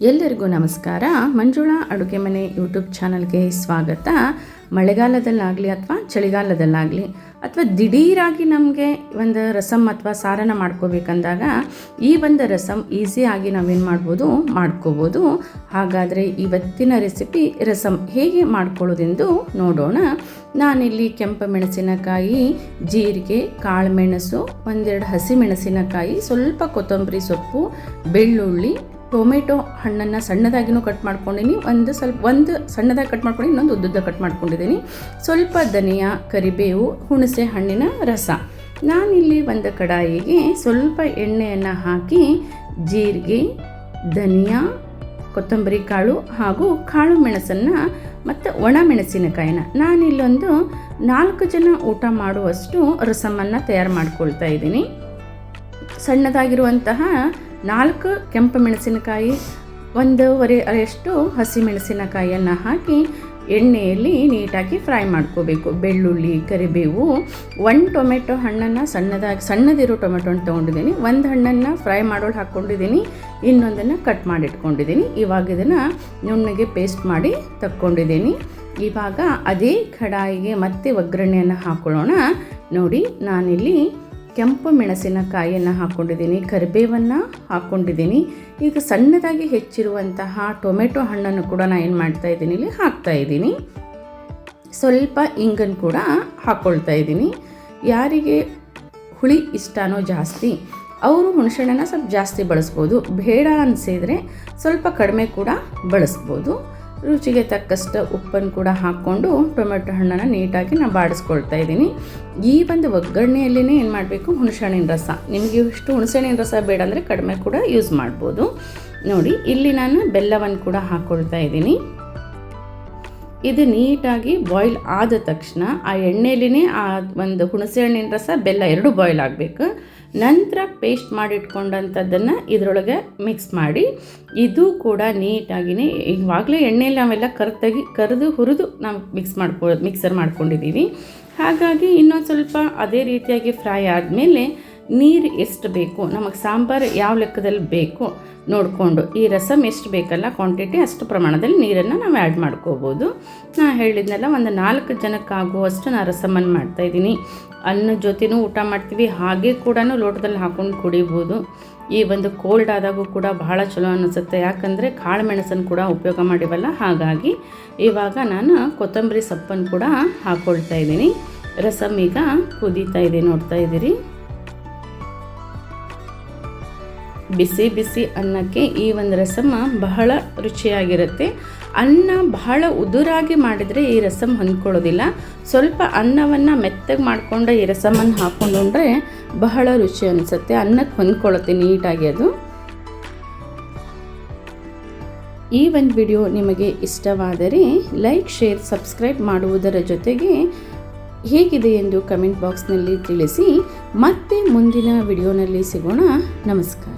ಎಲ್ಲರಿಗೂ ನಮಸ್ಕಾರ. ಮಂಜುಳಾ ಅಡುಗೆ ಮನೆ ಯೂಟ್ಯೂಬ್ ಚಾನಲ್ಗೆ ಸ್ವಾಗತ. ಮಳೆಗಾಲದಲ್ಲಾಗಲಿ ಅಥವಾ ಚಳಿಗಾಲದಲ್ಲಾಗಲಿ ಅಥವಾ ದಿಢೀರಾಗಿ ನಮಗೆ ಒಂದು ರಸಮ್ ಅಥವಾ ಸಾರನ ಮಾಡ್ಕೋಬೇಕಂದಾಗ ಈ ಒಂದು ರಸಮ್ ಈಸಿಯಾಗಿ ನಾವೇನು ಮಾಡ್ಬೋದು? ಮಾಡ್ಕೋಬೋದು. ಹಾಗಾದರೆ ಇವತ್ತಿನ ರೆಸಿಪಿ ರಸಮ್ ಹೇಗೆ ಮಾಡ್ಕೊಳ್ಳೋದೆಂದು ನೋಡೋಣ. ನಾನಿಲ್ಲಿ ಕೆಂಪು ಮೆಣಸಿನಕಾಯಿ, ಜೀರಿಗೆ ಕಾಳುಮೆಣಸು ಒಂದೆರಡು ಹಸಿಮೆಣಸಿನಕಾಯಿ ಸ್ವಲ್ಪ ಕೊತ್ತಂಬರಿ ಸೊಪ್ಪು, ಬೆಳ್ಳುಳ್ಳಿ ಟೊಮೆಟೊ ಹಣ್ಣನ್ನು ಸಣ್ಣದಾಗಿನೂ ಕಟ್ ಮಾಡ್ಕೊಂಡಿನಿ. ಒಂದು ಸ್ವಲ್ಪ, ಒಂದು ಸಣ್ಣದಾಗಿ ಕಟ್ ಮಾಡ್ಕೊಂಡು ಇನ್ನೊಂದು ಉದ್ದುದ್ದ ಕಟ್ ಮಾಡ್ಕೊಂಡಿದ್ದೀನಿ ಸ್ವಲ್ಪ ಧನಿಯಾ, ಕರಿಬೇವು, ಹುಣಸೆ ಹಣ್ಣಿನ ರಸ. ನಾನಿಲ್ಲಿ ಒಂದು ಕಡಾಯಿಗೆ ಸ್ವಲ್ಪ ಎಣ್ಣೆಯನ್ನು ಹಾಕಿ ಜೀರಿಗೆ, ಧನಿಯಾ, ಕೊತ್ತಂಬರಿ ಕಾಳು ಹಾಗೂ ಕಾಳು ಮೆಣಸನ್ನು ಮತ್ತು ಒಣ ಮೆಣಸಿನಕಾಯಿನ. ನಾನಿಲ್ಲೊಂದು ನಾಲ್ಕು ಜನ ಊಟ ಮಾಡುವಷ್ಟು ರಸಮನ್ನು ತಯಾರು ಮಾಡ್ಕೊಳ್ತಾ ಇದ್ದೀನಿ. ಸಣ್ಣದಾಗಿರುವಂತಹ ನಾಲ್ಕು ಕೆಂಪು ಮೆಣಸಿನಕಾಯಿ, ಒಂದೂವರೆ ಅಷ್ಟು ಹಸಿ ಮೆಣಸಿನಕಾಯಿಯನ್ನು ಹಾಕಿ ಎಣ್ಣೆಯಲ್ಲಿ ನೀಟಾಗಿ ಫ್ರೈ ಮಾಡ್ಕೋಬೇಕು. ಬೆಳ್ಳುಳ್ಳಿ, ಕರಿಬೇವು, ಒಂದು ಟೊಮೆಟೊ ಹಣ್ಣನ್ನು ಸಣ್ಣದಾಗಿ, ಸಣ್ಣದಿರೋ ಟೊಮೆಟೊ ತೊಗೊಂಡಿದ್ದೀನಿ. ಒಂದು ಹಣ್ಣನ್ನು ಫ್ರೈ ಮಾಡೋಳು ಹಾಕ್ಕೊಂಡಿದ್ದೀನಿ. ಇನ್ನೊಂದನ್ನು ಕಟ್ ಮಾಡಿಟ್ಕೊಂಡಿದ್ದೀನಿ. ಇವಾಗ ಇದನ್ನು ನುಣ್ಣಗೆ ಪೇಸ್ಟ್ ಮಾಡಿ ತಕ್ಕೊಂಡಿದ್ದೀನಿ. ಇವಾಗ ಅದೇ ಕಡಾಯಿಗೆ ಮತ್ತೆ ಒಗ್ಗರಣೆಯನ್ನು ಹಾಕ್ಕೊಳ್ಳೋಣ ನೋಡಿ, ನಾನಿಲ್ಲಿ ಕೆಂಪು ಮೆಣಸಿನಕಾಯಿಯನ್ನು ಹಾಕ್ಕೊಂಡಿದ್ದೀನಿ ಕರಿಬೇವನ್ನು ಹಾಕ್ಕೊಂಡಿದ್ದೀನಿ ಈಗ ಸಣ್ಣದಾಗಿ ಹೆಚ್ಚಿರುವಂತಹ ಟೊಮೆಟೊ ಹಣ್ಣನ್ನು ಕೂಡ ನಾನು ಏನು ಮಾಡ್ತಾ ಇದ್ದೀನಿ, ಇಲ್ಲಿ ಹಾಕ್ತಾ ಇದ್ದೀನಿ. ಸ್ವಲ್ಪ ಇಂಗನ್ನು ಕೂಡ ಹಾಕ್ಕೊಳ್ತಾ ಇದ್ದೀನಿ. ಯಾರಿಗೆ ಹುಳಿ ಇಷ್ಟನೋ ಜಾಸ್ತಿ, ಅವರು ಹುಣಸೆಹಣ್ಣನ್ನು ಸ್ವಲ್ಪ ಜಾಸ್ತಿ ಬಳಸ್ಬೋದು. ಬೇಡ ಅನಿಸಿದರೆ ಸ್ವಲ್ಪ ಕಡಿಮೆ ಕೂಡ ಬಳಸ್ಬೋದು. ರುಚಿಗೆ ತಕ್ಕಷ್ಟು ಉಪ್ಪನ್ನು ಕೂಡ ಹಾಕ್ಕೊಂಡು ಟೊಮೆಟೊ ಹಣ್ಣನ್ನು ನೀಟಾಗಿ ನಾನು ಬಾಡಿಸ್ಕೊಳ್ತಾ ಇದ್ದೀನಿ. ಈ ಒಂದು ಒಗ್ಗರಣೆಯಲ್ಲೇ ಏನು ಮಾಡಬೇಕು? ಹುಣಸೆಹಣ್ಣಿನ ರಸ. ನಿಮಗೆ ಇಷ್ಟು ಹುಣಸೆಹಣ್ಣಿನ ರಸ ಬೇಡ ಅಂದರೆ ಕಡಿಮೆ ಕೂಡ ಯೂಸ್ ಮಾಡ್ಬೋದು. ನೋಡಿ, ಇಲ್ಲಿ ನಾನು ಬೆಲ್ಲವನ್ನು ಕೂಡ ಹಾಕ್ಕೊಳ್ತಾ ಇದ್ದೀನಿ. ಇದು ನೀಟಾಗಿ ಬಾಯ್ಲ್ ಆದ ತಕ್ಷಣ ಆ ಎಣ್ಣೆಲಿನೇ ಆ ಒಂದು ಹುಣಸೆ ಹಣ್ಣಿನ ರಸ, ಬೆಲ್ಲ ಎರಡು ಬಾಯ್ಲ್ ಆಗಬೇಕು. ನಂತರ ಪೇಸ್ಟ್ ಮಾಡಿಟ್ಕೊಂಡಂಥದ್ದನ್ನು ಇದರೊಳಗೆ ಮಿಕ್ಸ್ ಮಾಡಿ, ಇದು ಕೂಡ ನೀಟಾಗಿನೇ, ಇವಾಗಲೇ ಎಣ್ಣೆಯಲ್ಲಿ ನಾವೆಲ್ಲ ಕರೆಕ್ಟಾಗಿ ಕರೆದು ಹುರಿದು ನಾವು ಮಿಕ್ಸ್ ಮಾಡ್ಕೊ ಮಿಕ್ಸರ್ ಮಾಡ್ಕೊಂಡಿದ್ದೀವಿ ಹಾಗಾಗಿ ಇನ್ನೊಂದು ಸ್ವಲ್ಪ ಅದೇ ರೀತಿಯಾಗಿ ಫ್ರೈ ಆದಮೇಲೆ ನೀರು ಎಷ್ಟು ಬೇಕು, ನಮಗೆ ಸಾಂಬಾರು ಯಾವ ಲೆಕ್ಕದಲ್ಲಿ ಬೇಕು ನೋಡಿಕೊಂಡು, ಈ ರಸಮ್ ಎಷ್ಟು ಬೇಕಲ್ಲ ಕ್ವಾಂಟಿಟಿ ಅಷ್ಟು ಪ್ರಮಾಣದಲ್ಲಿ ನೀರನ್ನು ನಾವು ಆ್ಯಡ್ ಮಾಡ್ಕೋಬೋದು. ನಾ ಹೇಳಿದ್ನಲ್ಲ, ಒಂದು ನಾಲ್ಕು ಜನಕ್ಕಾಗುವಷ್ಟು ನಾನು ರಸಮನ್ನು ಮಾಡ್ತಾಯಿದ್ದೀನಿ ಅನ್ನ ಜೊತೆನೂ ಊಟ ಮಾಡ್ತೀವಿ, ಹಾಗೆ ಕೂಡ ಲೋಟದಲ್ಲಿ ಹಾಕ್ಕೊಂಡು ಕುಡಿಬೋದು. ಈ ಒಂದು ಕೋಲ್ಡ್ ಆದಾಗೂ ಕೂಡ ಬಹಳ ಚಲೋ ಅನಿಸುತ್ತೆ. ಯಾಕಂದರೆ ಕಾಳು ಮೆಣಸನ್ನು ಕೂಡ ಉಪಯೋಗ ಮಾಡಿವಲ್ಲ, ಹಾಗಾಗಿ ಇವಾಗ ನಾನು ಕೊತ್ತಂಬರಿ ಸೊಪ್ಪನ್ನು ಕೂಡ ಹಾಕ್ಕೊಳ್ತಾ ಇದ್ದೀನಿ. ರಸಮ್ ಈಗ ಕುದೀತಾ ಇದೆ, ನೋಡ್ತಾ ಇದ್ದೀರಿ. ಬಿಸಿ ಬಿಸಿ ಅನ್ನಕ್ಕೆ ಈ ಒಂದು ರಸಮ ಬಹಳ ರುಚಿಯಾಗಿರುತ್ತೆ. ಅನ್ನ ಬಹಳ ಉದುರಾಗಿ ಮಾಡಿದರೆ ಈ ರಸಮ್ ಹೊಂದ್ಕೊಳ್ಳೋದಿಲ್ಲ. ಸ್ವಲ್ಪ ಅನ್ನವನ್ನು ಮೆತ್ತಗೆ ಮಾಡಿಕೊಂಡು ಈ ರಸಮನ್ನು ಹಾಕ್ಕೊಂಡ್ರೆ ಬಹಳ ರುಚಿ ಅನಿಸುತ್ತೆ. ಅನ್ನಕ್ಕೆ ಹೊಂದ್ಕೊಳ್ಳುತ್ತೆ ನೀಟಾಗಿ ಅದು. ಈ ಒಂದು ವಿಡಿಯೋ ನಿಮಗೆ ಇಷ್ಟವಾದರೆ ಲೈಕ್, ಶೇರ್, ಸಬ್ಸ್ಕ್ರೈಬ್ ಮಾಡುವುದರ ಜೊತೆಗೆ ಹೇಗಿದೆ ಎಂದು ಕಮೆಂಟ್ ಬಾಕ್ಸ್ನಲ್ಲಿ ತಿಳಿಸಿ. ಮತ್ತೆ ಮುಂದಿನ ವಿಡಿಯೋನಲ್ಲಿ ಸಿಗೋಣ. ನಮಸ್ಕಾರ.